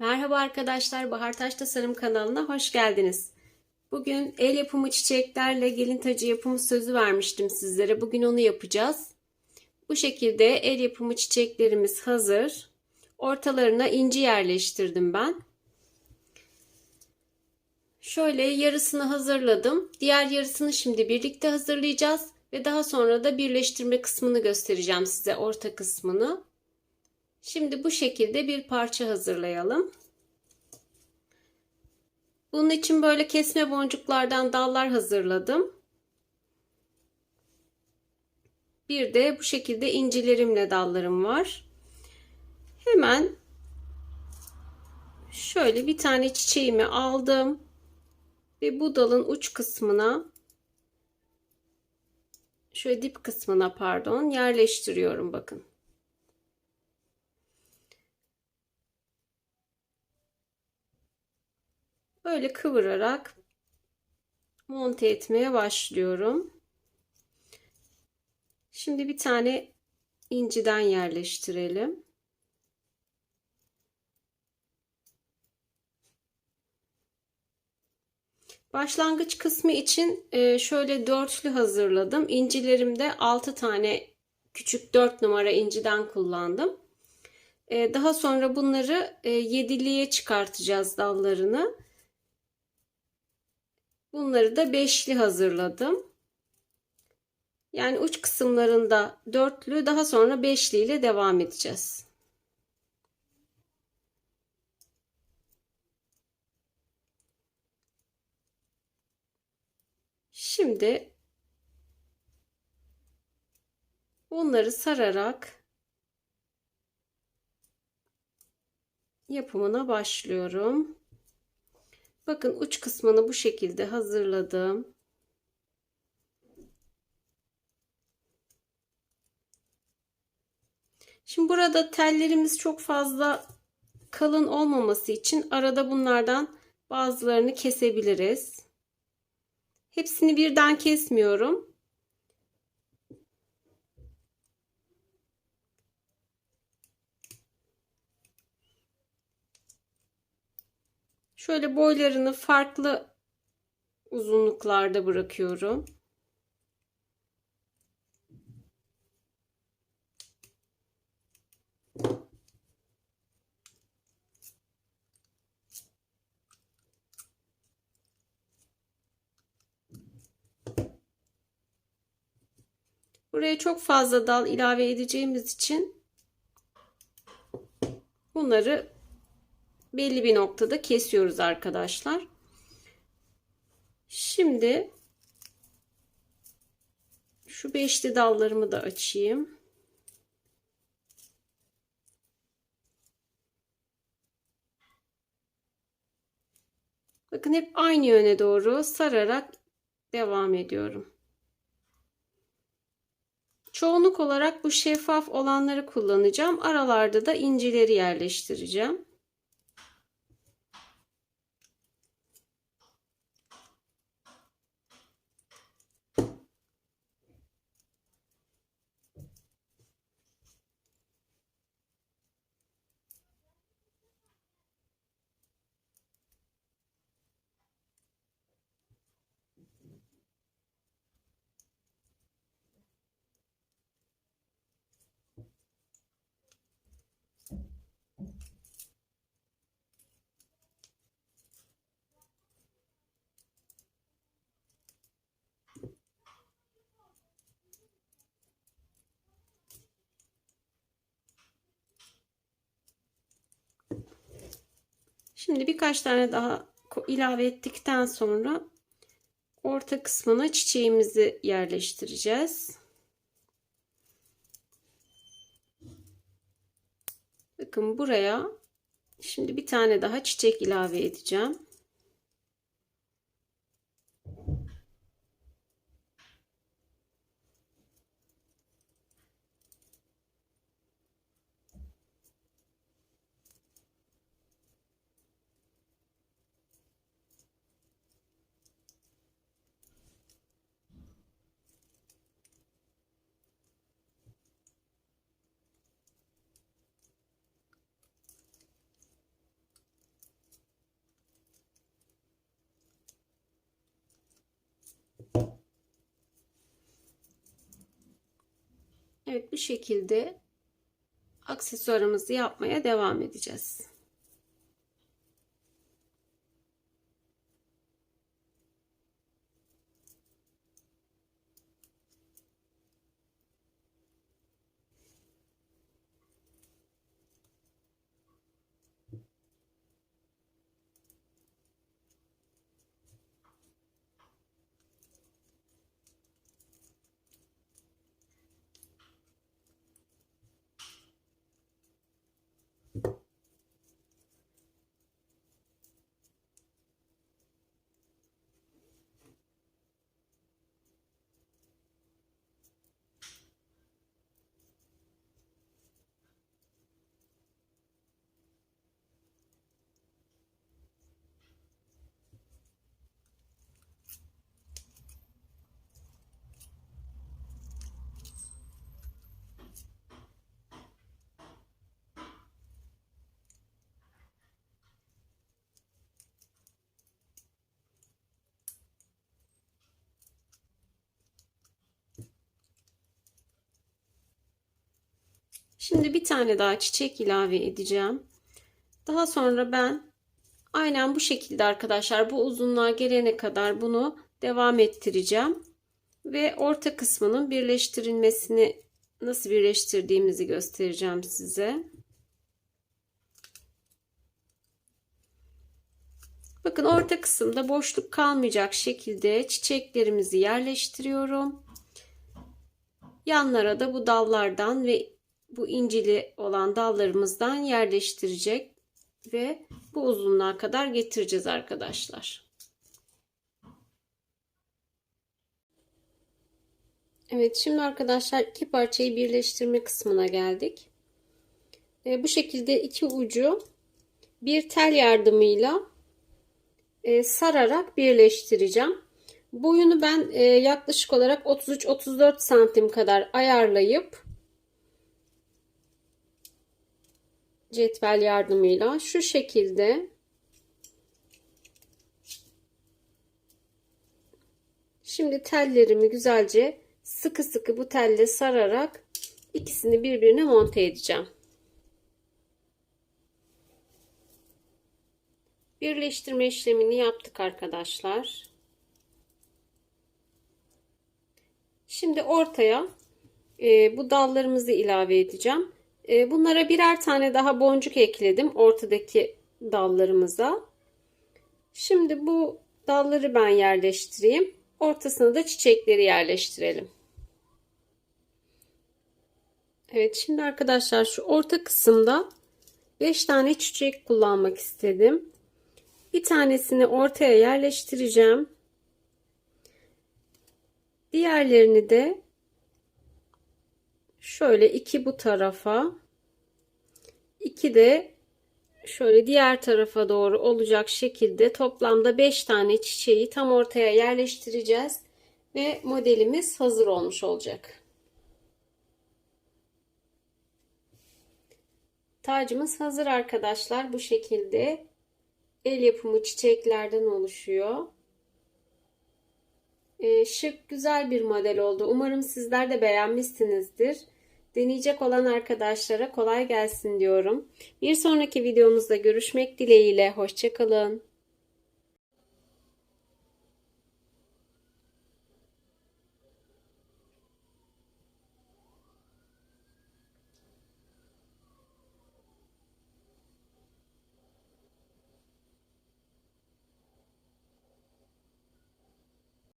Merhaba arkadaşlar, Bahar Taş Tasarım kanalına hoş geldiniz. Bugün el yapımı çiçeklerle gelin tacı yapımı sözü vermiştim sizlere. Bugün onu yapacağız. Bu şekilde el yapımı çiçeklerimiz hazır. Ortalarına inci yerleştirdim ben. Şöyle yarısını hazırladım. Diğer yarısını şimdi birlikte hazırlayacağız ve daha sonra da birleştirme kısmını göstereceğim size orta kısmını. Şimdi bu şekilde bir parça hazırlayalım. Bunun için böyle kesme boncuklardan dallar hazırladım. Bir de bu şekilde incilerimle dallarım var. Hemen şöyle bir tane çiçeğimi aldım ve bu dalın uç kısmına şöyle dip kısmına pardon yerleştiriyorum bakın. Böyle kıvırarak monte etmeye başlıyorum. Şimdi bir tane inciden yerleştirelim. Başlangıç kısmı için e, şöyle dörtlü hazırladım. İncilerimde 6 tane küçük 4 numara inciden kullandım. E, daha sonra bunları e, yediliğe çıkartacağız dallarını. Bunları da beşli hazırladım. Yani uç kısımlarında dörtlü daha sonra beşli ile devam edeceğiz. Şimdi bunları sararak yapımına başlıyorum. Bakın uç kısmını bu şekilde hazırladım. Şimdi burada tellerimiz çok fazla kalın olmaması için arada bunlardan bazılarını kesebiliriz. Hepsini birden kesmiyorum. Şöyle boylarını farklı uzunluklarda bırakıyorum. Buraya çok fazla dal ilave edeceğimiz için bunları belli bir noktada kesiyoruz arkadaşlar. Şimdi şu beşli dallarımı da açayım. Bakın hep aynı yöne doğru sararak devam ediyorum. Çoğunluk olarak bu şeffaf olanları kullanacağım. Aralarda da incileri yerleştireceğim. Şimdi birkaç tane daha ilave ettikten sonra orta kısmına çiçeğimizi yerleştireceğiz. Bakın buraya şimdi bir tane daha çiçek ilave edeceğim. Evet bu şekilde aksesuarımızı yapmaya devam edeceğiz. Şimdi bir tane daha çiçek ilave edeceğim. Daha sonra ben aynen bu şekilde arkadaşlar bu uzunluğa gelene kadar bunu devam ettireceğim. Ve orta kısmının birleştirilmesini nasıl birleştirdiğimizi göstereceğim size. Bakın orta kısımda boşluk kalmayacak şekilde çiçeklerimizi yerleştiriyorum. Yanlara da bu dallardan ve bu incili olan dallarımızdan yerleştirecek ve bu uzunluğa kadar getireceğiz arkadaşlar. Evet şimdi arkadaşlar iki parçayı birleştirme kısmına geldik. E, bu şekilde iki ucu bir tel yardımıyla e, sararak birleştireceğim. Boyunu ben e, yaklaşık olarak 33-34 santim kadar ayarlayıp cetvel yardımıyla şu şekilde şimdi tellerimi güzelce sıkı sıkı bu telle sararak ikisini birbirine monte edeceğim. Birleştirme işlemini yaptık arkadaşlar. Şimdi ortaya e, bu dallarımızı ilave edeceğim. E, bunlara birer tane daha boncuk ekledim ortadaki dallarımıza. Şimdi bu dalları ben yerleştireyim. Ortasına da çiçekleri yerleştirelim. Evet şimdi arkadaşlar şu orta kısımda 5 tane çiçek kullanmak istedim. Bir tanesini ortaya yerleştireceğim. Diğerlerini de şöyle iki bu tarafa iki de şöyle diğer tarafa doğru olacak şekilde toplamda 5 tane çiçeği tam ortaya yerleştireceğiz ve modelimiz hazır olmuş olacak. Tacımız hazır arkadaşlar bu şekilde el yapımı çiçeklerden oluşuyor. Ee, şık güzel bir model oldu. Umarım sizler de beğenmişsinizdir. Deneyecek olan arkadaşlara kolay gelsin diyorum. Bir sonraki videomuzda görüşmek dileğiyle. Hoşçakalın.